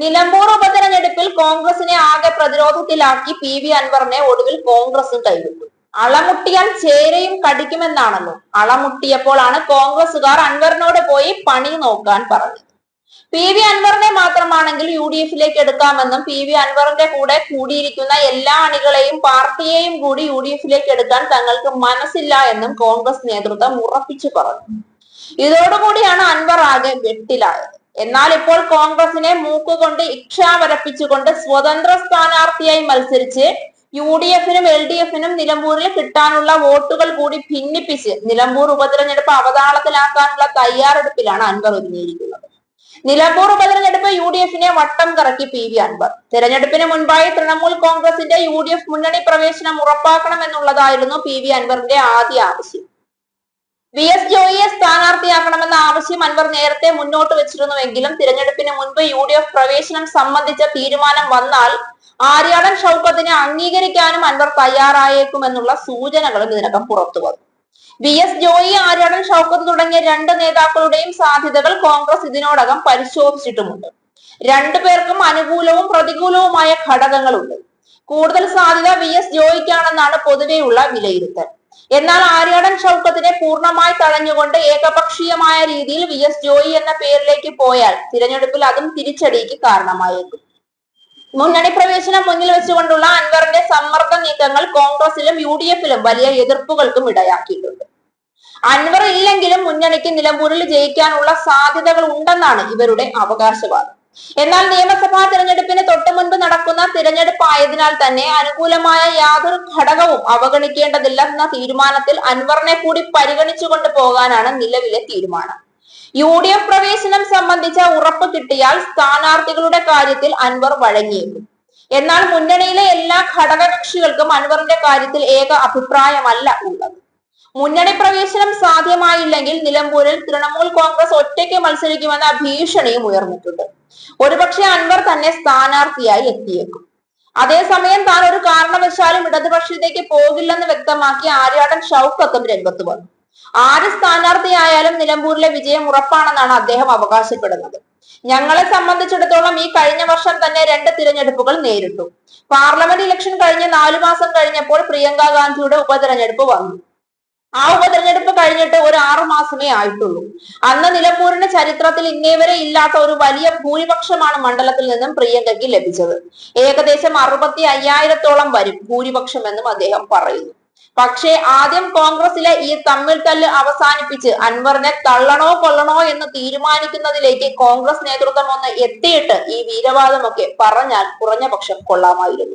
നിലമ്പൂർ ഉപതെരഞ്ഞെടുപ്പിൽ കോൺഗ്രസിനെ ആകെ പ്രതിരോധത്തിലാക്കി പി വി അൻവറിനെ ഒടുവിൽ കോൺഗ്രസും കൈവിട്ടു. അളമുട്ടിയാൽ ചേരയും കടിക്കുമെന്നാണല്ലോ അളമുട്ടിയപ്പോഴാണ് കോൺഗ്രസുകാർ അൻവറിനോട് പോയി പണി നോക്കാൻ പറഞ്ഞത്. പി വി അൻവറിനെ മാത്രമാണെങ്കിൽ യു ഡി എഫിലേക്ക് എടുക്കാമെന്നും പി വി അൻവറിന്റെ കൂടെ കൂടിയിരിക്കുന്ന എല്ലാ അണികളെയും പാർട്ടിയെയും കൂടി യു ഡി എഫിലേക്ക് എടുക്കാൻ തങ്ങൾക്ക് മനസ്സില്ല എന്നും കോൺഗ്രസ് നേതൃത്വം ഉറപ്പിച്ചു പറഞ്ഞു. ഇതോടുകൂടിയാണ് അൻവർ ആകെ വെട്ടിലായത്. എന്നാൽ ഇപ്പോൾ കോൺഗ്രസിനെ മൂക്കുകൊണ്ട് ഇച്ഛ വരപ്പിച്ചുകൊണ്ട് സ്വതന്ത്ര സ്ഥാനാർത്ഥിയായി മത്സരിച്ച് യു ഡി എഫിനും എൽ ഡി എഫിനും നിലമ്പൂരിൽ കിട്ടാനുള്ള വോട്ടുകൾ കൂടി ഭിന്നിപ്പിച്ച് നിലമ്പൂർ ഉപതെരഞ്ഞെടുപ്പ് അവതാളത്തിലാക്കാനുള്ള തയ്യാറെടുപ്പിലാണ് അൻവർ ഒരുങ്ങിയിരിക്കുന്നത്. നിലമ്പൂർ ഉപതെരഞ്ഞെടുപ്പ് യു ഡി എഫിനെ വട്ടം കറക്കി പി വി അൻവർ. തെരഞ്ഞെടുപ്പിന് മുൻപായി തൃണമൂൽ കോൺഗ്രസിന്റെ യു ഡി എഫ് മുന്നണി പ്രവേശനം ഉറപ്പാക്കണമെന്നുള്ളതായിരുന്നു പി വി അൻവറിന്റെ ആദ്യ ആവശ്യം. വി എസ് ജോയിയെ സ്ഥാനാർത്ഥിയാക്കണമെന്ന ആവശ്യം അൻവർ നേരത്തെ മുന്നോട്ട് വെച്ചിരുന്നുവെങ്കിലും തിരഞ്ഞെടുപ്പിന് മുൻപ് യു ഡി എഫ് പ്രവേശനം സംബന്ധിച്ച തീരുമാനം വന്നാൽ ആര്യാടൻ ഷൗക്കത്തിനെ അംഗീകരിക്കാനും അൻവർ തയ്യാറായേക്കുമെന്നുള്ള സൂചനകളും ഇതിനകം പുറത്തു വന്നു. വി എസ് ജോയി ആര്യാടൻ ഷൗക്കത്ത് തുടങ്ങിയ രണ്ട് നേതാക്കളുടെയും സാധ്യതകൾ കോൺഗ്രസ് ഇതിനോടകം പരിശോധിച്ചിട്ടുമുണ്ട്. രണ്ടുപേർക്കും അനുകൂലവും പ്രതികൂലവുമായ ഘടകങ്ങളുണ്ട്. കൂടുതൽ സാധ്യത വി എസ് ജോയിക്കാണെന്നാണ് പൊതുവെയുള്ള വിലയിരുത്തൽ. എന്നാൽ ആര്യാടൻ ഷൗക്കത്തിനെ പൂർണമായി തഴഞ്ഞുകൊണ്ട് ഏകപക്ഷീയമായ രീതിയിൽ വി എസ് ജോയി എന്ന പേരിലേക്ക് പോയാൽ തിരഞ്ഞെടുപ്പിൽ അതും തിരിച്ചടിക്ക് കാരണമായേക്കും. മുന്നണി പ്രവേശനം മുന്നിൽ വെച്ചുകൊണ്ടുള്ള അൻവറിന്റെ സമ്മർദ്ദ നീക്കങ്ങൾ കോൺഗ്രസിലും യു ഡി എഫിലും വലിയ എതിർപ്പുകൾക്കും ഇടയാക്കിയിട്ടുണ്ട്. അൻവർ ഇല്ലെങ്കിലും മുന്നണിക്ക് നിലമ്പൂരിൽ ജയിക്കാനുള്ള സാധ്യതകൾ ഉണ്ടെന്നാണ് ഇവരുടെ അവകാശവാദം. എന്നാൽ നിയമസഭാ തിരഞ്ഞെടുപ്പിന് തൊട്ടു മുൻപ് നടക്കുന്ന തിരഞ്ഞെടുപ്പ് ആയതിനാൽ തന്നെ അനുകൂലമായ യാതൊരു ഘടകവും അവഗണിക്കേണ്ടതില്ലെന്ന തീരുമാനത്തിൽ അൻവറിനെ കൂടി പരിഗണിച്ചുകൊണ്ട് പോകാനാണ് നിലവിലെ തീരുമാനം. യു ഡി എഫ് പ്രവേശനം സംബന്ധിച്ച ഉറപ്പ് കിട്ടിയാൽ സ്ഥാനാർത്ഥികളുടെ കാര്യത്തിൽ അൻവർ വഴങ്ങിയേക്കും. എന്നാൽ മുന്നണിയിലെ എല്ലാ ഘടകകക്ഷികൾക്കും അൻവറിന്റെ കാര്യത്തിൽ ഏക അഭിപ്രായമല്ല ഉള്ളത്. മുന്നണി പ്രവേശനം സാധ്യമായില്ലെങ്കിൽ നിലമ്പൂരിൽ തൃണമൂൽ കോൺഗ്രസ് ഒറ്റയ്ക്ക് മത്സരിക്കുമെന്ന ഭീഷണിയും ഉയർന്നിട്ടുണ്ട്. ഒരുപക്ഷെ അൻവർ തന്നെ സ്ഥാനാർത്ഥിയായി എത്തിയേക്കും. അതേസമയം താൻ ഒരു കാരണവശാലും ഇടതുപക്ഷത്തേക്ക് പോകില്ലെന്ന് വ്യക്തമാക്കി ആര്യാടൻ ഷൗക്കത്തും രംഗത്ത് വന്നു. ആര് സ്ഥാനാർത്ഥിയായാലും നിലമ്പൂരിലെ വിജയം ഉറപ്പാണെന്നാണ് അദ്ദേഹം അവകാശപ്പെടുന്നത്. ഞങ്ങളെ സംബന്ധിച്ചിടത്തോളം ഈ കഴിഞ്ഞ വർഷം തന്നെ രണ്ട് തിരഞ്ഞെടുപ്പുകൾ നേരിട്ടു. പാർലമെന്റ് ഇലക്ഷൻ കഴിഞ്ഞ് നാലു മാസം കഴിഞ്ഞപ്പോൾ പ്രിയങ്ക ഗാന്ധിയുടെ ഉപതെരഞ്ഞെടുപ്പ് വന്നു. ആ ഉപതെരഞ്ഞെടുപ്പ് കഴിഞ്ഞിട്ട് ഒരു ആറു മാസമേ ആയിട്ടുള്ളൂ. അന്ന് നിലമ്പൂരിന്റെ ചരിത്രത്തിൽ ഇന്നേവരെ ഇല്ലാത്ത ഒരു വലിയ ഭൂരിപക്ഷമാണ് മണ്ഡലത്തിൽ നിന്നും പ്രിയങ്കയ്ക്ക് ലഭിച്ചത്. ഏകദേശം അറുപത്തി അയ്യായിരത്തോളം വരും ഭൂരിപക്ഷം എന്നും അദ്ദേഹം പറയുന്നു. പക്ഷേ ആദ്യം കോൺഗ്രസിലെ ഈ തമ്മിൽ തല്ല് അവസാനിപ്പിച്ച് അൻവറിനെ തള്ളണോ കൊള്ളണോ എന്ന് തീരുമാനിക്കുന്നതിലേക്ക് കോൺഗ്രസ് നേതൃത്വം ഒന്ന് എത്തിയിട്ട് ഈ വീരവാദമൊക്കെ പറഞ്ഞാൽ കുറഞ്ഞ പക്ഷം കൊള്ളാമായിരുന്നു.